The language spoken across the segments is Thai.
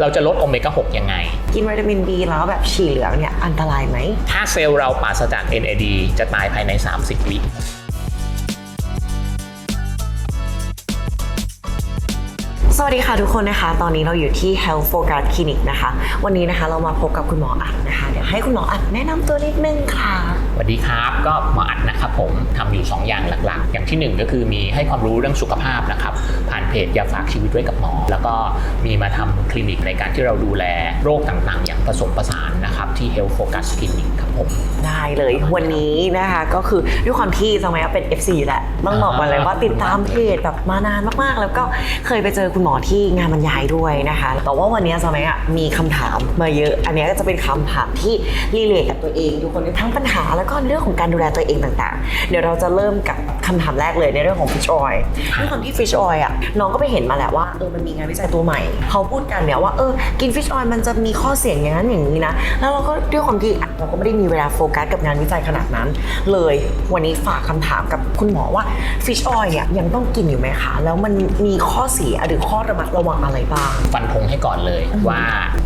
เราจะลดโอเมก้า6ยังไง กินวิตามิน B แล้วแบบฉี่เหลืองเนี่ยอันตรายไหม ถ้าเซลล์เราปราศจาก NAD จะตายภายใน 30 วิสวัสดีค่ะทุกคนนะคะ ตอนนี้เราอยู่ที่ Health Focus Clinic นะคะ วันนี้นะคะเรามาพบกับคุณหมออัดนะคะ เดี๋ยวให้คุณหมออัดแนะนำตัวนิดนึงค่ะ สวัสดีครับก็หมออัดนะครับผมทำอยู่ 2 อย่างหลักๆ อย่างที่ 1 ก็คือมีให้ความรู้เรื่องสุขภาพนะครับผ่านเพจยาฝากชีวิตไว้กับหมอ แล้วก็มีมาทำคลินิกในการที่เราดูแลโรคต่างๆ อย่างผสมผสานนะครับที่ Health Focus Clinic ครับผมได้เลยวันนี้นะคะก็คือด้วยความที่สมัยเป็น FC แหละต้องบอกมาเลยว่าติดตามเพจแบบมานานมากๆ แล้วก็เคยไปเจอคุณหมอที่งานบรรยายด้วยนะคะแต่ว่าวันนี้สมัยอะมีคำถามมาเยอะ อันนี้ก็จะเป็นคำถามที่รีเลทกับตัวเองทุกคนทั้งปัญหาแล้วก็เรื่องของการดูแลตัวเองต่างๆ เดี๋ยวเราจะเริ่มกับคำถามแรกเลยในเรื่องของ fish oil ด้วยความที่ fish oil อะน้องก็ไปเห็นมาแหละว่าเออมันมีงานวิจัยตัวใหม่ เขาพูดกันเนี่ยว่าเออกิน fish oil มันจะมีข้อเสียอย่างนั้นอย่างนี้นะแล้วเราก็ด้วยความที่อะเราก็ไม่ได้มีเวลาโฟกัสกับงานวิจัยขนาดนั้น เลยวันนี้ฝากคำถามกับคุณหมอว่า fish oil เนี่ยยังต้องกินอยู่ไหมคะ แล้วมันมีข้อเสียหรือข้อระมัดระวังอะไรบ้าง ฟันธงให้ก่อนเลยว่า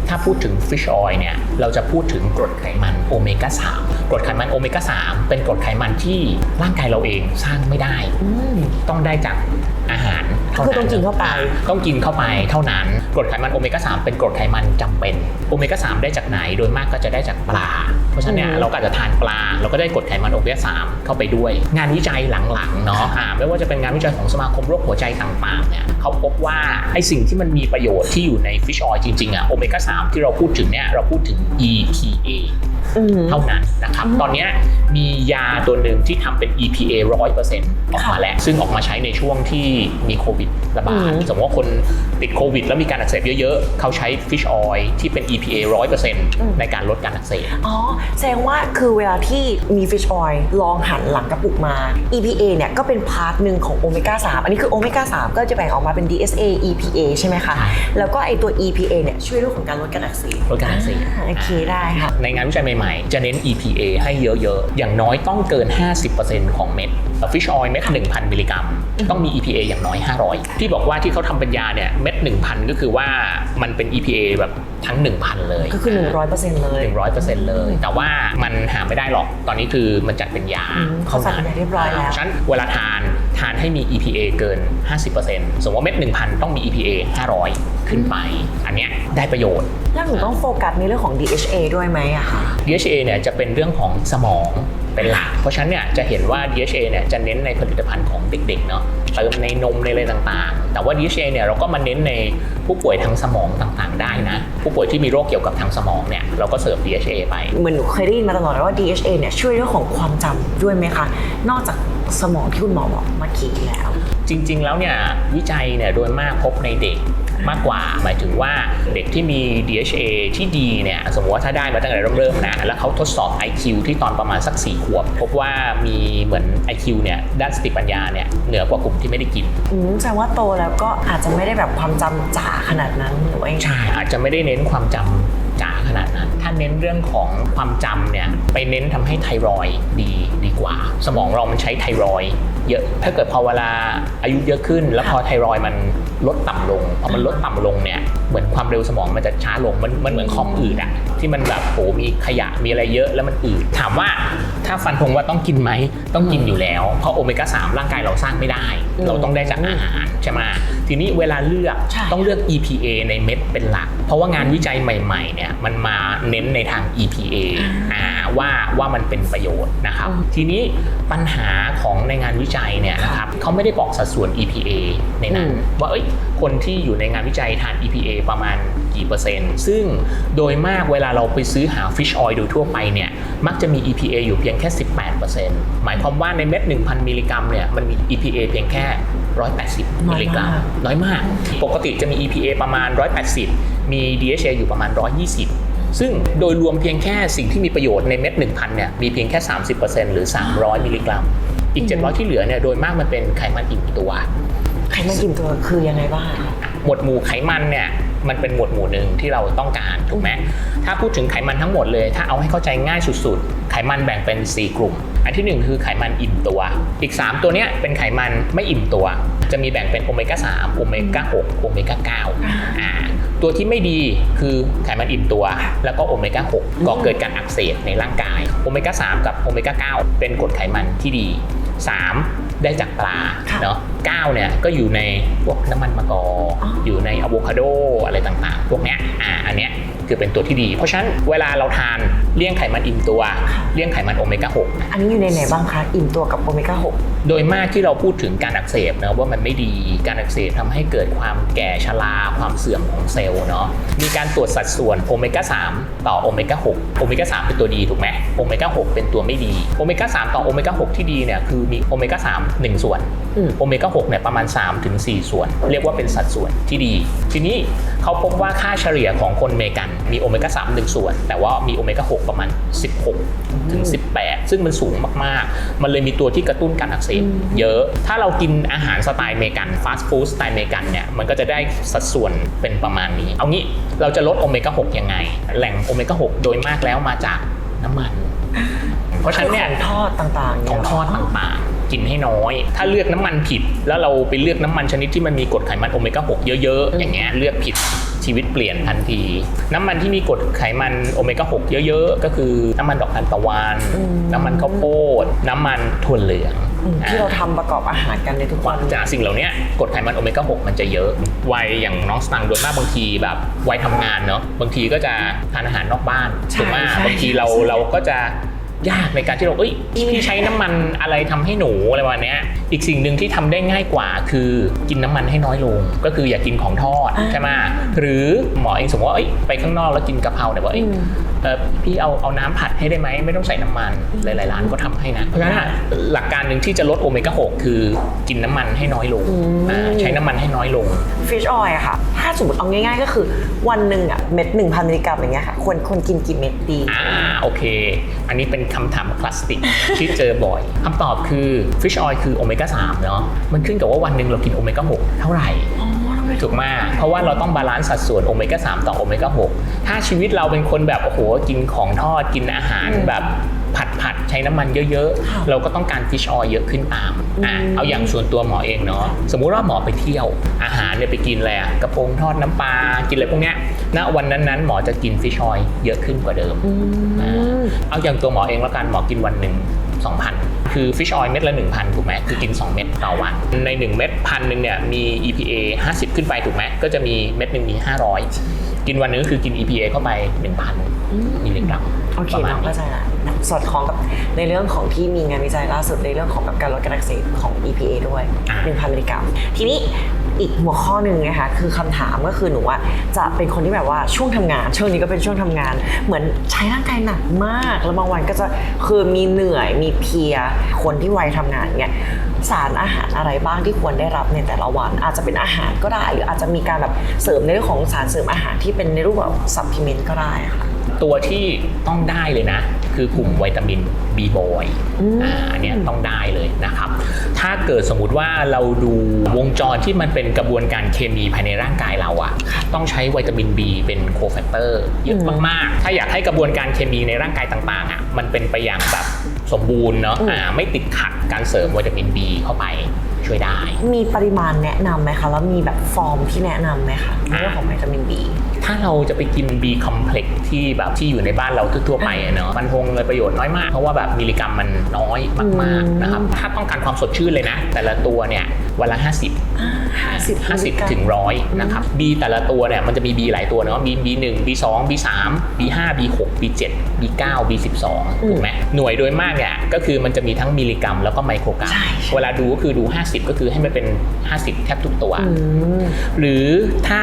ถ้าพูดถึง fish oil เนี่ยเราจะพูดถึงกรดไขมันโอเมก้า3กรดไขมันโอเมก้า3เป็นกรดไขมันที่ร่างกายเราเองสร้างไม่ได้อืมต้องได้จากอาหาร เท่าคือนั้นต้องกินเข้าไป ต้องกินเข้าไปเท่านั้น กรดไขมันโอเมก้า3เป็นกรดไขมันจำเป็น โอเมก้า3ได้จากไหน โดยมากก็จะได้จากปลา เพราะฉะนั้นเนี่ยเราก็อาจจะทานปลา เราก็ได้กรดไขมันโอเมก้า3เข้าไปด้วย งานวิจัยหลังๆเนาะอ่าไม่ว่าจะเป็นงานวิจัยของสมาคมโรคหัวใจต่างๆเนี่ยเขาพบว่าไอ้สิ่งที่มันมีประโยชน์ที่อยู่ในฟิชออยจริงๆอะโอเมก้า3ที่เราพูดถึงเนี่ยเราพูดถึง EPA อืม เท่านั้นนะครับ ตอนเนี้ยมียาตัวหนึ่งที่ทำเป็น EPA 100%ออกมาแล้ว ซึ่งออกมาใช้ในช่วงที่มีโควิดระบาอืดมสมมติว่าคนติดโควิด แล้วมีการอักเสบเยอะๆ เขาใช้ fish oil ที่เป็น EPA 100%ในการลดการอักเสบ อ๋อ แสดงว่าคือเวลาที่มี fish oil ลองหันหลังกระปุกมา EPA เนี่ยก็เป็นพาร์ทหนึ่งของโอเมก้า3อันนี้คือโอเมก้า3ก็จะแบ่งออกมาเป็น DSA EPA ใช่ไหมคะใช่แล้วก็ไอตัว EPA เนี่ยช่วยเรื่องของการลดการอักเสบ ลดการอักเสบอ่าโอเคได้ค่ะ ในงานวิจัยใหม่ๆ จะเน้น EPA ให้เยอะๆ อย่างน้อยต้องเกิน 50%ของเม็ด fish oil เม็ด1,000 มิลลิกรัม ต้องมี EPA อย่างน้อย 500 ที่บอกว่าที่เขาทำเป็นยาเนี่ยเม็ด 1,000 ก็คือว่ามันเป็น EPA แบบทั้ง 1,000 เลย ก็คือ 100%เลย 100%เลย แต่ว่ามันหาไม่ได้หรอกตอนนี้คือมันจัดเป็นยาอืมเขาจัดเป็นยาเรียบร้อยแล้วฉะนั้นเวลาทาน ทานให้มี EPA เกิน 50%สมมติว่าเม็ด 1,000 ต้องมี EPA 500 ขึ้นไป อันเนี้ยได้ประโยชน์ แล้วหนูต้องโฟกัสในเรื่องของ DHA ด้วยไหมอะคะ DHA เนี่ยจะเป็นเรื่องของสมองเป็นหลัก เพราะฉะนั้นเนี่ยจะเห็นว่า DHA เนี่ยจะเน้นในผลิตภัณฑ์ของเด็กๆเนาะเติมในนมในอะไรต่างๆ แต่ว่า DHA เนี่ยเราก็มาเน้นในผู้ป่วยทางสมองต่างๆ ได้นะ ผู้ป่วยที่มีโรคเกี่ยวกับทางสมองเนี่ยเราก็เสิร์ฟ DHA ไป เหมือนหนูเคยได้ยินมาตลอดเลยว่า DHA เนี่ยช่วยเรื่องของความจำด้วยไหมคะ นอกจาก สมองที่คุณหมอบอกเมื่อกี้แล้ว จริง ๆ แล้วเนี่ยวิจัยเนี่ยโดยมากพบในเด็กมากกว่า หมายถึงว่าเด็กที่มี DHA ที่ดีเนี่ยสมมติว่าถ้าได้มาตั้งแต่เริ่มๆนะ แล้วเขาทดสอบ IQ ที่ตอนประมาณสัก 4 ขวบ พบว่ามีเหมือน IQ เนี่ยด้านสติปัญญาเนี่ยเหนือกว่ากลุ่มที่ไม่ได้กินอืมแสดงว่าโตแล้วก็อาจจะไม่ได้แบบความจำจ๋าขนาดนั้นหรือว่ายังไงใช่อาจจะไม่ได้เน้นความจำจ๋า ขนาดนั้น ถ้าเน้นเรื่องของความจำเนี่ยไปเน้นทำให้ไทรอยดีดีกว่า สมองเรามันใช้ไทรอยเยอะ ถ้าเกิดพอเวลาอายุเยอะขึ้น แล้วพอไทรอยมันลดต่ำลง พอมันลดต่ำลงเนี่ยเหมือนความเร็วสมองมันจะช้าลง มันมันเหมือนคอมอืดอะที่มันแบบโหมีขยะมีอะไรเยอะแล้วมันอืดถามว่าถ้าฟันธงว่าต้องกินไหมต้องกินอยู่แล้ว เพราะโอเมก้า3ร่างกายเราสร้างไม่ได้ เราต้องได้จากอาหารใช่ไหมทีนี้เวลาเลือกใช่ต้องเลือก EPA ในเม็ดเป็นหลัก เพราะว่างานวิจัยใหม่ๆเนี่ยมันมาเน้นในทาง EPA อ่าว่าว่ามันเป็นประโยชน์นะครับอืมทีนี้ปัญหาของในงานวิจัยเนี่ยนะครับเขาไม่ได้บอกสัดส่วน EPA ในนั้นว่าเอ้ยคนที่อยู่ในงานวิจัยทาน EPA ประมาณกี่เปอร์เซ็นต์ซึ่งโดยมากเวลาเราไปซื้อหา fish oil โดยทั่วไปเนี่ยมักจะมี EPA อยู่เพียงแค่ 18%หมายความว่าในเม็ด 1,000 มิลลิกรัมเนี่ยมันมี EPA เพียงแค่180 มิลลิกรัม น้อยมาก ปกติจะมี EPA ประมาณ 180 มี DHA อยู่ประมาณ 120ซึ่งโดยรวมเพียงแค่สิ่งที่มีประโยชน์ในเม็ด 1,000 เนี่ย มีเพียงแค่ 30%หรือ 300 มิลลิกรัม อีก 700 ที่เหลือเนี่ย โดยมากมันเป็นไขมันอิ่มตัว ไขมันกินตัวคือยังไงบ้างคะหมวดหมู่ไขมันเนี่ย มันเป็นหมวดหมู่หนึ่งที่เราต้องการ ถูกไหมถ้าพูดถึงไขมันทั้งหมดเลย ถ้าเอาให้เข้าใจง่ายสุดๆไข มันแบ่งเป็น 4 กลุ่ม อันที่ 1 คือไขมันอิ่มตัว อีก 3 ตัวเนี้ยเป็นไขมันไม่อิ่มตัว จะมีแบ่งเป็นโอเมก้า3โอเมก้า6โอเมก้า9อ่าตัวที่ไม่ดีคือไขมันอิ่มตัว แล้วก็โอเมก้า6ก่อเกิดการอักเสบในร่างกายโอเมก้า3กับโอเมก้า9เป็นกรดไขมันที่ดี 3 ได้จากปลาค่ะเนาะ9เนี่ยก็อยู่ในพวกน้ำมันมะกอกอยู่ในอะโวคาโดอะไรต่างๆ พวกเนี้ยอ่าอันเนี้ย คือเป็นตัวที่ดี เพราะฉะนั้นเวลาเราทานเลี่ยงไขมันอิ่มตัว เลี่ยงไขมันโอเมก้า6อันนี้อยู่ในไหนบ้างคะอิ่มตัวกับโอเมก้า6โดยมากที่เราพูดถึงการอักเสบนะว่ามันไม่ดีการอักเสบทำให้เกิดความแก่ชราความเสื่อมของเซลล์เนาะมีการตรวจสัดส่วนโอเมก้า3ต่อโอเมก้า6โอเมก้า3เป็นตัวดีถูกไหมโอเมก้า6เป็นตัวไม่ดีโอเมก้า3ต่อโอเมก้า6ที่ดีเนี่ยคือมีโอเมก้า3 1 ส่วนอืมโอเมก้า6เนี่ยประมาณ3-4ถึง4ส่วน เรียกว่าเป็นสัดส่วนที่ดี ทีนี้เขาพบว่าค่าเฉลี่ยของคนอเมริกันมีโอเมก้า3 1ส่วน แต่ว่ามีโอเมก้า6ประมาณ 16 ถึง 18 ซึ่งมันสูงมากๆ มันเลยมีตัวที่กระตุ้นการอักเสบเยอะ ถ้าเรากินอาหารสไตล์อเมริกันฟาสต์ฟู้ดสไตล์อเมริกันเนี่ยมันก็จะได้สัดส่วนเป็นประมาณนี้ เอางี้เราจะลดโอเมก้า6ยังไง แหล่งโอเมก้า6โดยมากแล้วมาจากน้ำมัน เพราะฉะนั้นเนี่ยของทอดต่างๆ ของทอดต่างๆ กินให้น้อย ถ้าเลือกน้ำมันผิด แล้วเราไปเลือกน้ำมันชนิดที่มันมีกรดไขมันโอเมก้า6เยอะๆ อย่างเงี้ยเลือกผิดชีวิตเปลี่ยนทันที น้ำมันที่มีกรดไขมันโอเมก้า 6 เยอะๆ ก็คือน้ำมันดอกทานตะวันอืมน้ำมันข้าวโพด น้ำมันถั่วเหลืองอืมที่เราทำประกอบอาหารกันในทุกกวัว่านจากสิ่งเหล่านี้กรดไขมันโอเมก้า 6 มันจะเยอะวัยอย่างน้องสตังค์โดยมากบางทีแบบวัยทำงานเนาะบางทีก็จะทานอาหารนอกบ้านใช่ถูกไหมใช่บางทีเราเราก็จะ ยากในการที่เราเอ้ยพี่ใช้น้ำมันอะไรทำให้หนูอะไรประมาณเนี้ยอีกสิ่งหนึ่งที่ทำได้ง่ายกว่าคือกินน้ำมันให้น้อยลง ก็คืออย่ากินของทอดอ่าใช่ไหมหรือหมอเองสมมติว่าเอ้ยไปข้างนอกแล้วกินกะเพราเนี่ยบอกเอ้ยอืมเออพี่เอาเอาน้ำผัดให้ได้ไหมไม่ต้องใส่น้ำมันหลายๆร้านก็ทำให้นะ เพราะฉะนั้นอะหลักการหนึ่งที่จะลดโอเมก้า6คือกินน้ำมันให้น้อยลงอืมอ่าใช้น้ำมันให้น้อยลง ฟิชออยค่ะ ถ้าสมมติเอาง่าย ๆ ก็คือวันหนึ่งอะเม็ดหนึ่งพันมิลลิกรัมอย่างเงี้ยค่ะควรควรกินกี่เม็ดดี อ่าโอเค อันนี้เป็นคำถามคลาสสิก ที่เจอบ่อยคำตอบคือ Fish Oil คือโอเมก้า3เนาะมันขึ้นกับว่าวันหนึ่งเรากินโอเมก้า6เท่าไหร่ อ๋อทำไม ถูกมากเพราะว่าเราต้องบาลานซ์สัดส่วนโอเมก้า3ต่อโอเมก้า6ถ้าชีวิตเราเป็นคนแบบโอ้โหกินของทอดกินอาหารแบบผัดผัดๆใช้น้ำมันเยอะค่ะๆ เราก็ต้องการ Fish Oil เยอะขึ้นตามอะอืมเอาอย่างส่วนตัวหมอเองเนาะสมมุติว่าหมอไปเที่ยว อาหารเนี่ยไปกินอะไรอะกระพงทอดน้ำปลากินอะไรพวกเนี้ยณวันนั้นๆหมอจะกิน Fish Oil เยอะขึ้นกว่าเดิมอืมเอาอย่างตัวหมอเองแล้วกันหมอกินวันหนึ่ง2,000 คือ fish oil เม็ดละ 1,000 ถูกไหมคือกิน 2 เม็ดต่อวัน ใน 1 เม็ดพันหนึ่งเนี่ยมี EPA 50 ขึ้นไปถูกไหมก็จะมีเม็ดหนึ่งมี 500 กินวันหนึงก็คือกิน EPA เข้าไป 1,000มิลลิกรัมโอเคประมาณน้องเข้านี้ใจละสอดคล้องกับในเรื่องของที่มีงานวิจัยล่าสุดในเรื่องของแบบการลดการอักเสบของ EPA ด้วยอ่า1,000มิลลิกรัมทีนี้ อีกหัวข้อหนึ่งนะคะคือคำถามก็คือหนูว่าจะเป็นคนที่แบบว่าช่วงทำงาน ช่วงนี้ก็เป็นช่วงทำงาน เหมือนใช้ร่างกายหนักมาก แล้วบางวันก็จะคือมีเหนื่อยมีเพีย คนที่วัยทำงานเนี่ยสารอาหารอะไรบ้างที่ควรได้รับในแต่ละวัน อาจจะเป็นอาหารก็ได้ หรืออาจจะมีการแบบเสริมในเรื่องของสารเสริมอาหารที่เป็นในรูปแบบซัพพลีเมนต์ก็ได้ค่ะตัวที่ต้องได้เลยนะ คือกลุ่มวิตามิน B บอยอืมอ่าอันเนี้ยต้องได้เลยนะครับ ถ้าเกิดสมมุติว่าเราดูวงจรที่มันเป็นกระบวนการเคมีภายในร่างกายเราอะต้องใช้วิตามิน B เป็นโคแฟกเตอร์เยอะมากๆ ถ้าอยากให้กระบวนการเคมีในร่างกายต่างๆอะมันเป็นไปอย่างแบบสมบูรณ์เนาะอืมอ่าไม่ติดขัดการเสริมวิตามิน B เข้าไปช่วยได้ มีปริมาณแนะนำไหมคะ แล้วมีแบบฟอร์มที่แนะนำไหมคะในเรื่องของวิตามิน B ถ้าเราจะไปกิน B complex ที่แบบที่อยู่ในบ้านเราทั่วๆไปอะเนาะมันคงเลยประโยชน์น้อยมาก เพราะว่าแบบมิลลิกรัมมันน้อยมากอืมๆนะครับ ถ้าต้องการความสดชื่นเลยนะ แต่ละตัวเนี่ยวันละ 50 50 50 ถึงร้อยนะครับ B แต่ละตัวเนี่ยมันจะมี B หลายตัวเนาะ B B1 B2 B3 B5 B6 B7 B9 B12 ถูกไหมหน่วยโดยมากเนี่ยก็คือมันจะมีทั้งมิลลิกรัม แล้วก็ไมโครกรัมใช่ใช่เวลาดูก็คือดู 50 ก็คือให้มันเป็น 50 แทบทุกตัวอืมหรือถ้า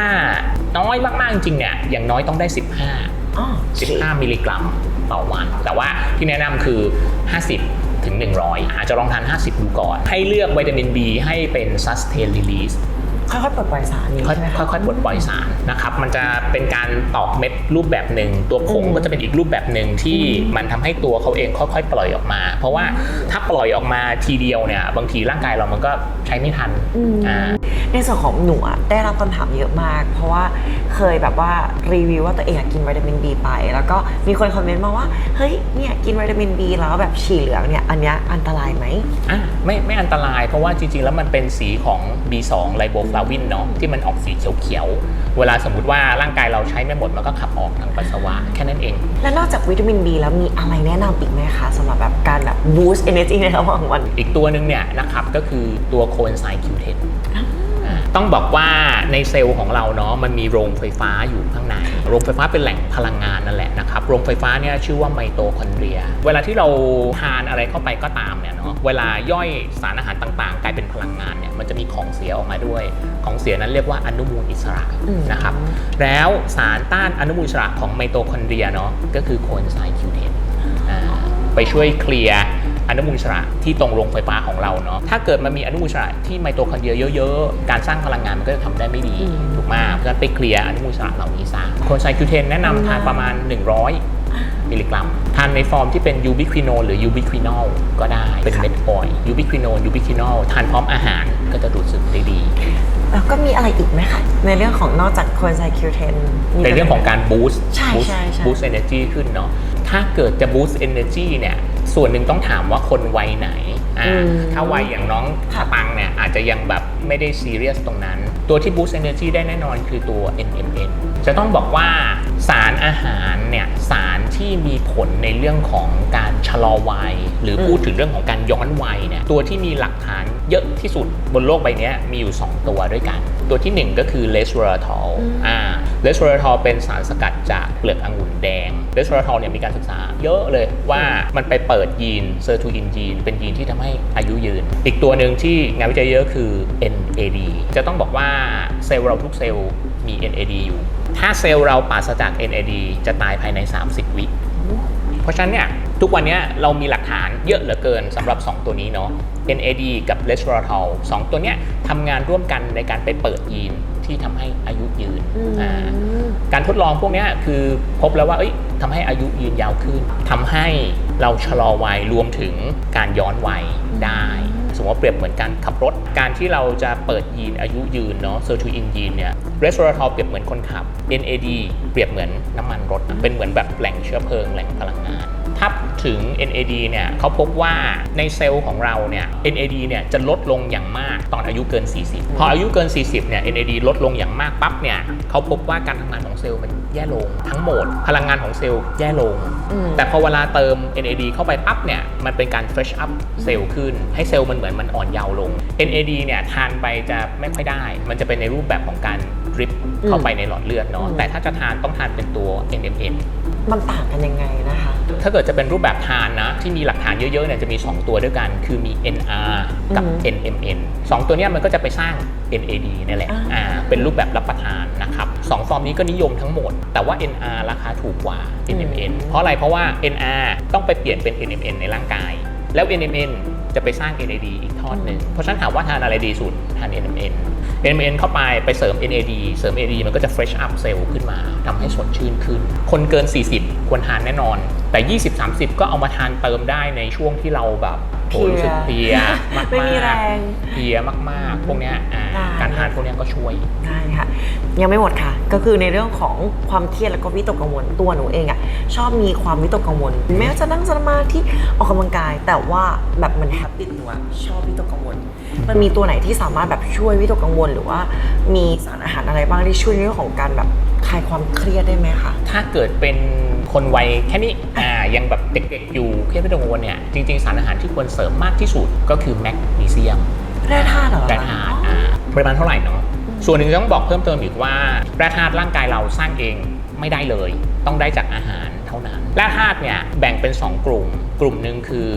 น้อยมาก ๆ จริงๆเนี่ย อย่างน้อยต้องได้ 15อ๋อโอเค15 มิลลิกรัมต่อวัน แต่ว่าที่แนะนำคือ 50ถึง 100 อาจจะลองทาน 50 ดูก่อน ให้เลือกวิตามิน B ให้เป็น sustain release ค่อยๆปลดปล่อยสารนี้ค่อยใช่ไหมคะค่อยๆปลดปล่อยสารนะครับ มันจะเป็นการตอกเม็ด รูปแบบหนึ่งตัวผงอืมก็จะเป็นอีกรูปแบบหนึ่งที่มันทำให้ตัวเขาเองค่อยๆ ปล่อยออกมา เพราะว่าถ้าปล่อยออกมาทีเดียวเนี่ยบางทีร่างกายเรามันก็ใช้ไม่ทันอืมอ่าในส่วนของหนูอะได้รับคำถามเยอะมาก เพราะว่าเคยแบบว่ารีวิวว่าตัวเองอะกินวิตามิน B ไป แล้วก็มีคนคอมเมนต์มาว่าเฮ้ยเนี่ยกินวิตามิน B แล้วแบบฉี่เหลืองเนี่ยอันเนี้ยอันตรายไหมอะไม่ไม่อันตราย เพราะว่าจริงๆ แล้วมันเป็นสีของ B2 ไลโบฟลาวินเนาะที่มันออกสีเขียวๆเวลาสมมติว่าร่างกายเราใช้ไม่หมดมันก็ขับออกทางปัสสาวะแค่นั้นเอง และนอกจากวิตามิน B แล้วมีอะไรแนะนำอีกไหมคะสำหรับแบบการแบบ boost energy ในระหว่างวัน อีกตัวหนึ่งเนี่ยนะครับก็คือตัวโค e นไซ Q10 อ่าต้องบอกว่าในเซลล์ของเราเนาะมันมีโรงไฟฟ้าอยู่ข้างใน โรงไฟฟ้าเป็นแหล่งพลังงานนั่นแหละนะครับ โรงไฟฟ้าเนี่ยชื่อว่าไมโตคอนเดรีย เวลาที่เราทานอะไรเข้าไปก็ตามเนี่ย เนาะเวลาย่อยสารอาหารต่างๆ กลายเป็นพลังงานเนี่ยมันจะมีของเสียออกมาด้วย ของเสียนั้นเรียกว่าอนุมูลอิสระอืมนะครับแล้วสารต้านอนุมูลอิสระของไมโตคอนเดรียเนาะก็คือโค e นไซ Q10 อ่าไปช่วยเคลียร์อนุมูลอิสระที่ตรงโรงไฟฟ้าของเราเนาะ ถ้าเกิดมันมีอนุมูลอิสระที่ไมโตคอนเดรียเยอะๆ การสร้างพลังงานมันก็จะทำได้ไม่ดีอืมถูกไหมเพราะฉะนั้นไปเคลียร์อนุมูลอิสระเหล่านี้ซะโคนไซคิวเทนแนะนำทานประมาณ 100 มิลลิกรัม ทานในฟอร์มที่เป็นยูบิควิโนหรือยูบิควินอลก็ได้ เป็นเม็ดออยล์ยูบิควิโนยูบิควินอลทานพร้อมอาหารก็จะดูดซึมได้ดี แล้วก็มีอะไรอีกไหมคะ ในเรื่องของนอกจาก coenzyme Q10 มีในเรื่องของการบูสต์ใช่ใช่ใช่บูสต์เอเนจีขึ้นเนาะถ้าเกิดจะบูสต์เอเนจีเนี่ยส่วนหนึ่งต้องถามว่าคนวัยไหนอ่าอืมถ้าวัยอย่างน้องค่ะตังเนี่ยอาจจะยังแบบไม่ได้ซีเรียสตรงนั้น ตัวที่บูสต์เอเนจีได้แน่นอนคือตัว NMN จะต้องบอกว่าสารอาหารเนี่ยสารที่มีผลในเรื่องของการชะลอวัย หรือพูดถึงเรื่องของการย้อนวัยเนี่ยตัวที่มีหลักฐานเยอะที่สุดบนโลกใบนี้มีอยู่ 2 ตัวด้วยกัน ตัวที่ 1 ก็คือเลสเวอราทอลอืมอ่าเลสเวอราทอลเป็นสารสกัดจากเปลือกองุ่นแดงเลสเวอราทอลเนี่ยมีการศึกษาเยอะเลยว่ามันไปเปิดยีนเซอร์ทูอินยีน เป็นยีนที่ทำให้อายุยืน อีกตัวหนึ่งที่งานวิจัยเยอะคือ NAD จะต้องบอกว่าเซลล์เราทุกเซลล์มี NAD อยู่ ถ้าเซลล์เราปราศจาก NAD จะตายภายใน 30 วิเพราะฉะนั้นเนี่ย ทุกวันเนี้ยเรามีหลักฐานเยอะเหลือเกินสำหรับ 2 ตัวนี้เนาะ NAD กับ resveratrol 2 ตัวเนี้ยทำงานร่วมกันในการไปเปิดยีนที่ทำให้อายุยืนอืมอ่าการทดลองพวกเนี้ยคือพบแล้วว่าเอ้ยทำให้อายุยืนยาวขึ้นทำให้เราชะลอวัยรวมถึงการย้อนวัยได้ สมมติว่าเปรียบเหมือนการขับรถ การที่เราจะเปิดยีนอายุยืนเนาะ sirtuin ยีนเนี่ย resveratrol เปรียบเหมือนคนขับ NAD เปรียบเหมือนน้ำมันรถ เป็นเหมือนแบบแหล่งเชื้อเพลิงแหล่งพลังงาน ถ้าถึง NAD เนี่ยเขาพบว่าในเซลล์ของเราเนี่ย NAD เนี่ยจะลดลงอย่างมากตอนอายุเกิน 40 พออายุเกิน 40 เนี่ย NAD ลดลงอย่างมากปั๊บเนี่ยเขาพบว่าการทำงานของเซลล์มันแย่ลง ทั้งหมด พลังงานของเซลล์แย่ลงอืมแต่พอเวลาเติม NAD เข้าไปปั๊บเนี่ยมันเป็นการ fresh up เซลล์ขึ้น ให้เซลล์มันเหมือนมันอ่อนเยาว์ลง NAD เนี่ยทานไปจะไม่ค่อยได้ มันจะเป็นในรูปแบบของการดริปเข้าไปในหลอดเลือดเนาะอืมแต่ถ้าจะทานต้องทานเป็นตัว NMN มันต่างกันยังไงนะคะ ถ้าเกิดจะเป็นรูปแบบทานนะ ที่มีหลักฐานเยอะๆเนี่ยจะมี 2 ตัวด้วยกัน คือมี NR กับอืม NMN 2 ตัวเนี้ยมันก็จะไปสร้าง NAD นี่แหละอ่าอ่าเป็นรูปแบบรับประทานนะครับสองฟอร์มนี้ก็นิยมทั้งหมด แต่ว่า NR ราคาถูกกว่า NMN เพราะอะไรเพราะว่า NR ต้องไปเปลี่ยนเป็น NMN ในร่างกาย แล้ว NMN จะไปสร้าง NAD อีกทอดหนึ่งเพราะฉะนั้นถามว่าทานอะไรดีสุดทาน NMN NMN เข้าไปไปเสริม NAD เสริม NAD มันก็จะ fresh up เซลล์ขึ้นมาทำให้สดชื่นขึ้น คนเกิน 40 ควรทานแน่นอน แต่ 20-30 ก็เอามาทานเติมได้ในช่วงที่เราแบบโหเพลียรู้สึกเพลียมากๆไม่มีแรงเพลียมากๆ พวกเนี้ยอ่าได้ การทานพวกเนี้ยก็ช่วย ได้ค่ะยังไม่หมดค่ะ ก็คือในเรื่องของความเครียดแล้วก็วิตกกังวลตัวหนูเองอะชอบมีความวิตกกังวล แม้จะนั่งสมาธิออกกำลังกาย แต่ว่าแบบมันแฮปปี้หนูอะชอบวิตกกังวล มันมีตัวไหนที่สามารถแบบช่วยวิตกกังวล หรือว่ามีสารอาหารอะไรบ้างที่ช่วยในเรื่องของการแบบคลายความเครียดได้ไหมคะ ถ้าเกิดเป็น คนวัยแค่นี้อ่ายังแบบเด็กๆอยู่เครียดไม่ต้องกังวลเนี่ยจริง ๆ สารอาหารที่ควรเสริมมากที่สุดก็คือแมกนีเซียมแร่ธาตุเหรอแร่ธาตุอ่าปริมาณเท่าไหร่เนาะส่วนหนึ่งต้องบอกเพิ่มเติมอีกว่าแร่ธาตุร่างกายเราสร้างเองไม่ได้เลย ต้องได้จากอาหารเท่านั้นแร่ธาตุเนี่ยแบ่งเป็น 2 กลุ่ม กลุ่มหนึ่งคือ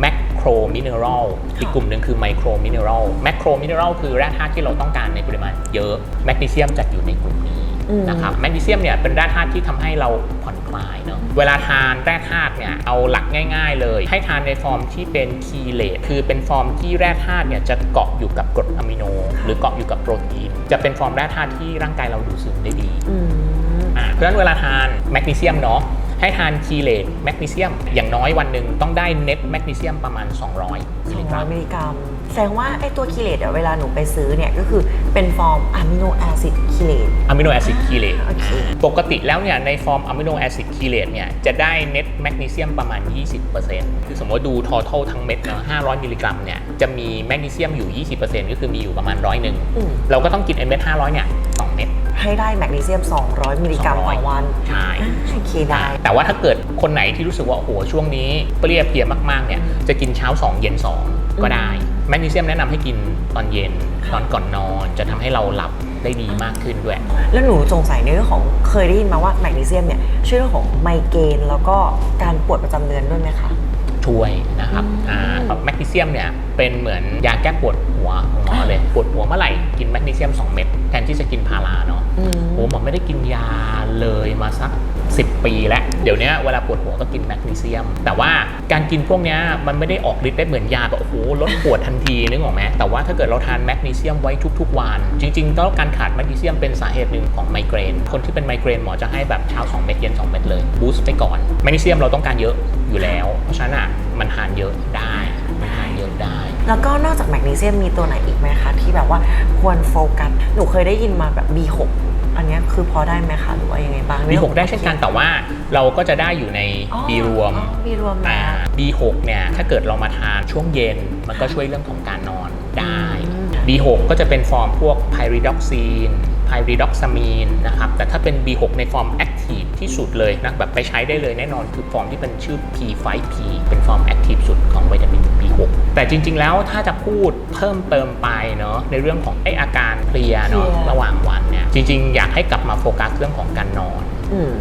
แมกโครมิเนอรัลอีกกลุ่มหนึ่งคือไมโครมิเนอรัลแมกโครมิเนอรัลคือแร่ธาตุที่เราต้องการในปริมาณเยอะแมกนีเซียมจัดอยู่ในกลุ่มนี้อืม นะครับแมกนีเซียมเนี่ยเป็นแร่ธาตุที่ทำให้เราผ่อนคลายเนาะเวลาทานแร่ธาตุเนี่ยเอาหลักง่าย ๆ เลย ให้ทานในฟอร์มที่เป็นคีเลตคือเป็นฟอร์มที่แร่ธาตุเนี่ยจะเกาะอยู่กับกรดอะมิโน หรือเกาะอยู่กับโปรตีน จะเป็นฟอร์มแร่ธาตุที่ร่างกายเราดูดซึมได้ดีอืมอ่าเพราะฉะนั้นเวลาทานแมกนีเซียมเนาะให้ทานคีเลตแมกนีเซียมอย่างน้อยวันหนึ่งต้องได้เน็ตแมกนีเซียมประมาณ 200มิลลิกรัม 200มิลลิกรัมแสดงว่าไอ้ตัวคีเลตเดี๋ยวเวลาหนูไปซื้อเนี่ยก็คือเป็นฟอร์มอะมิโนแอซิดคีเลตอะมิโนแอซิดคีเลตโอเคปกติแล้วเนี่ยในฟอร์มอะมิโนแอซิดคีเลตเนี่ยจะได้เน็ตแมกนีเซียมประมาณ 20%คือสมมติว่าดูทอทัลทั้งเม็ดเนาะ500 มิลลิกรัมเนี่ยจะมีแมกนีเซียมอยู่ 20%ก็คือมีอยู่ประมาณร้อยหนึ่งอืมเราก็ต้องกินไอเม็ด500เนี่ย2เม็ดให้ได้แมกนีเซียม 200 มิลลิกรัมต่อวัน ใช่อ่าโอเคได้ แต่ว่าถ้าเกิดคนไหนที่รู้สึกว่าโอ้โหช่วงนี้เปรี้ยเพลียมากๆเนี่ยจะกินเช้า 2 เย็น 2 ก็ได้ แมกนีเซียมแนะนำให้กินตอนเย็นตอนก่อนนอนจะทำให้เราหลับได้ดีมากขึ้นด้วย แล้วหนูสงสัยในเรื่องของเคยได้ยินมาว่าแมกนีเซียมเนี่ยช่วยเรื่องของไมเกรนแล้วก็การปวดประจำเดือนด้วยไหมคะ ช่วยนะครับอืมอ่าแมกนีเซียมเนี่ยเป็นเหมือนยาแก้ปวดหัวของหมอเลย ปวดหัวเมื่อไหร่กินแมกนีเซียม 2 เม็ดแทนที่จะกินพาราเนาะ อืม โอ้หมอไม่ได้กินยาเลยมาสัก 10 ปีแล้ว เดี๋ยวนี้เวลาปวดหัวก็กินแมกนีเซียม แต่ว่าการกินพวกนี้มันไม่ได้ออกฤทธิ์ได้เหมือนยาแบบโอ้โหลดปวดทันทีนึกออกไหมแต่ว่าถ้าเกิดเราทานแมกนีเซียมไว้ทุก ๆ วัน จริงๆแล้วการขาดแมกนีเซียมเป็นสาเหตุหนึ่งของไมเกรน คนที่เป็นไมเกรนหมอจะให้แบบเช้า2เม็ดเย็น2เม็ดเลยบูสต์ไปก่อนแมกนีเซียมเราต้องการเยอะอยู่แล้ว เพราะฉะนั้นอะมันทานเยอะได้มันทานเยอะได้ แล้วก็นอกจากแมกนีเซียมมีตัวไหนอีกไหมคะที่แบบว่าควรโฟกัสหนูเคยได้ยินมาแบบ B6 อันเนี้ยคือพอได้ไหมคะหรือว่ายังไงบ้าง B6 ได้เช่นกันแต่ว่าเราก็จะได้อยู่ใน อ๋อ B รวมอ๋อ B รวมอ่านะ B6 เนี่ยถ้าเกิดเรามาทานช่วงเย็น มันก็ช่วยเรื่องของการนอนได้ อืม B6 ก็จะเป็นฟอร์มพวกไพริดอกซีน ไพริดอกซามีนนะครับแต่ถ้าเป็น B6 ในฟอร์มแอคทีฟที่สุดเลยนะแบบไปใช้ได้เลยแน่นอนคือฟอร์มที่เป็นชื่อ P5P เป็นฟอร์มแอคทีฟสุดของวิตามิน B6 แต่จริง ๆ แล้วถ้าจะพูดเพิ่มเติมไปเนาะในเรื่องของไออาการเพลียเนาะเพลียระหว่างวันเนี่ยจริง ๆ อยากให้กลับมาโฟกัสเรื่องของการนอนอืม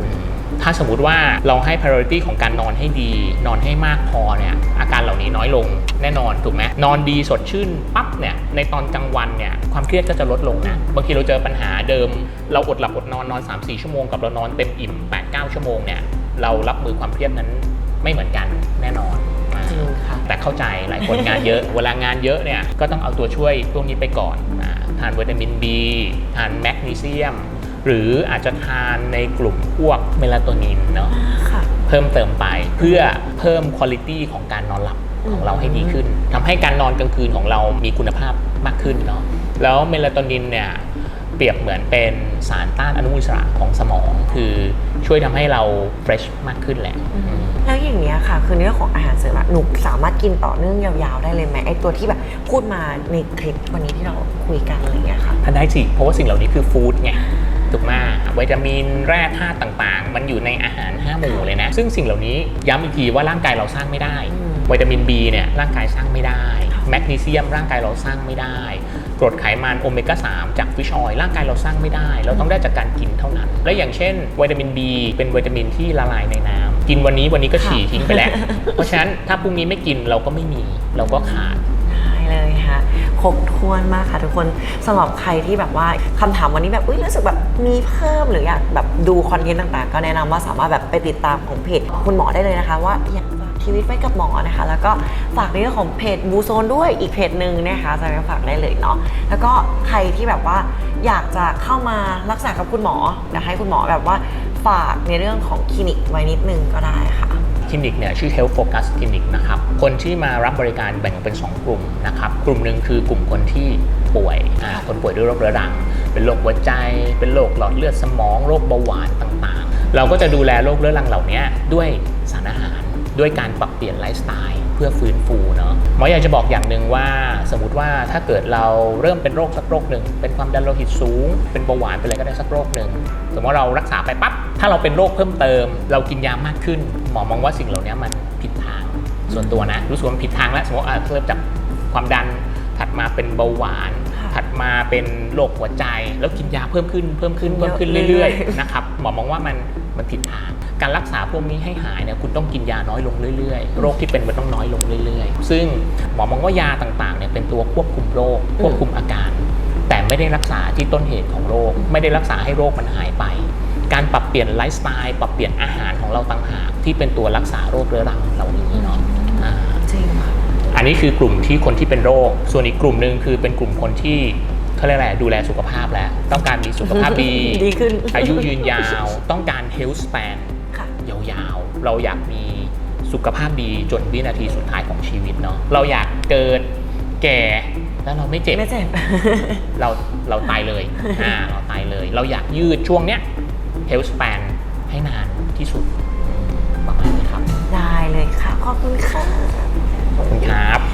ถ้าสมมุติว่าเราให้ priority ของการนอนให้ดี นอนให้มากพอเนี่ยอาการเหล่านี้น้อยลงแน่นอนถูกไหมนอนดีสดชื่นปั๊บเนี่ยในตอนกลางวันเนี่ยความเครียดก็จะลดลงนะบางทีเราเจอปัญหาเดิม เราอดหลับอดนอนนอน 3-4 ชั่วโมงกับเรานอนเต็มอิ่ม 8-9 ชั่วโมงเนี่ยเรารับมือความเครียดนั้นไม่เหมือนกันแน่นอนอ่าจริงค่ะแต่เข้าใจหลายคนงานเยอะ เวลางานเยอะเนี่ยก็ต้องเอาตัวช่วยพวกนี้ไปก่อนอาทานวิตามิน B ทานแมกนีเซียม หรืออาจจะทานในกลุ่มพวกเมลาโทนินเนาะค่ะเพิ่มเติมไปเพื่อเพิ่มคุณภาพของการนอนหลับของเราให้ดีขึ้นทำให้การนอนกลางคืนของเรามีคุณภาพมากขึ้นเนาะแล้วเมลาโทนินเนี่ยเปรียบเหมือนเป็นสารต้านอนุมูลอิสระของสมอง คือช่วยทำให้เราเฟรชมากขึ้นแหละอืมแล้วอย่างเนี้ยค่ะ คือในเรื่องของอาหารเสริมอะหนูสามารถกินต่อเนื่องยาวๆได้เลยไหมไอตัวที่แบบพูดมาในคลิปวันนี้ที่เราคุยกันอะไรอย่างเงี้ยค่ะทันได้สิเพราะว่าสิ่งเหล่านี้คือฟู้ดไง ถูกไหมวิตามินแร่ธาตุต่างๆ มันอยู่ในอาหาร5หมู่เลยนะ ซึ่งสิ่งเหล่านี้ย้ำอีกทีว่าร่างกายเราสร้างไม่ได้วิตามิน B เนี่ยร่างกายสร้างไม่ได้ แมกนีเซียมร่างกายเราสร้างไม่ได้กรดไขมันโอเมก้า 3 จากฟิชออยล์ร่างกายเราสร้างไม่ได้ เราต้องได้จากการกินเท่านั้น และอย่างเช่นวิตามิน B เป็นวิตามินที่ละลายในน้ำกินวันนี้วันนี้ก็ฉี่ทิ้งไปแล้ว เพราะฉะนั้นถ้าพรุ่งนี้ไม่กินเราก็ไม่มีเราก็ขาด ครบถ้วนมากค่ะทุกคนสำหรับใครที่แบบว่าคำถามวันนี้แบบอุ้ยรู้สึกแบบมีเพิ่มหรืออยากแบบดูคอนเทนต์ต่างๆ ก็แนะนำว่าสามารถแบบไปติดตามของเพจคุณหมอได้เลยนะคะ ว่าอยากฝากชีวิตไว้กับหมอนะคะ แล้วก็ฝากในเรื่องของเพจบูโซนด้วยอีกเพจหนึ่งนะคะจะไปฝากได้เลยเนาะแล้วก็ใครที่แบบว่าอยากจะเข้ามารักษากับคุณหมออยากให้คุณหมอแบบว่าฝากในเรื่องของคลินิกไว้นิดนึงก็ได้ค่ะ ลินิกเนี่ยชื่อ Health Focus Clinic นะครับ คนที่มารับบริการแบ่งเป็น 2 กลุ่มนะครับ กลุ่มหนึ่งคือกลุ่มคนที่ป่วย คนป่วยด้วยโรคเรื้อรัง เป็นโรคหัวใจ เป็นโรคหลอดเลือดสมอง โรคเบาหวานต่างๆ เราก็จะดูแลโรคเรื้อรังเหล่านี้ด้วยสารอาหาร ด้วยการปรับเปลี่ยนไลฟ์สไตล์ พื่อฟื้นฟูเนาะหมออยากจะบอกอย่างหนึ่งว่า สมมติว่าถ้าเกิดเราเริ่มเป็นโรคสักโรคหนึ่งเป็นความดันโลหิตสูง เป็นเบาหวานเป็นอะไรก็ได้สักโรคหนึ่งสมมติว่าเรารักษาไปปั๊บถ้าเราเป็นโรคเพิ่มเติม เรากินยามากขึ้น หมอมองว่าสิ่งเหล่านี้มันผิดทาง ส่วนตัวนะ รู้สึกว่ามันผิดทางแล้วสมมติว่าอะเริ่มจากความดันถัดมาเป็นเบาหวาน ถัดมาเป็นโรคหัวใจ แล้วกินยาเพิ่มขึ้นเพิ่มขึ้นเพิ่มขึ้นเยอะเรื่อยเรื่อยๆนะครับหมอมองว่ามันมันผิดทาง การรักษาพวกนี้ให้หายเนี่ยคุณต้องกินยาน้อยลงเรื่อยๆ โรคที่เป็นมันต้องน้อยลงเรื่อยๆ ซึ่งหมอมองว่ายาต่างๆเนี่ยเป็นตัวควบคุมโรคควบคุมอาการแแต่ไม่ได้รักษาที่ต้นเหตุของโรค ไม่ได้รักษาให้โรคมันหายไป การปรับเปลี่ยนไลฟ์สไตล์ปรับเปลี่ยนอาหารของเราต่างหากที่เป็นตัวรักษาโรคเรื้อรังเหล่านี้เนาะอ่า จริงค่ะ อันนี้คือกลุ่มที่คนที่เป็นโรค ส่วนอีกกลุ่มหนึ่งคือเป็นกลุ่มคนที่เขาเรียกอะไรดูแลสุขภาพแล้ว ต้องการมีสุขภาพดีดีขึ้น อายุยืนยาว ต้องการ health span ค่ะ ยาวๆ เราอยากมีสุขภาพดีจนวินาทีสุดท้ายของชีวิตเนาะเราอยากเกิดแก่แล้วเราไม่เจ็บ ไม่เจ็บ เราเราตายเลย อ่า เราตายเลย เราอยากยืดช่วงเนี้ย health span ให้นานที่สุดอืมประมาณนี้ครับ ได้เลยค่ะ ขอบคุณค่ะ ขอบคุณครับ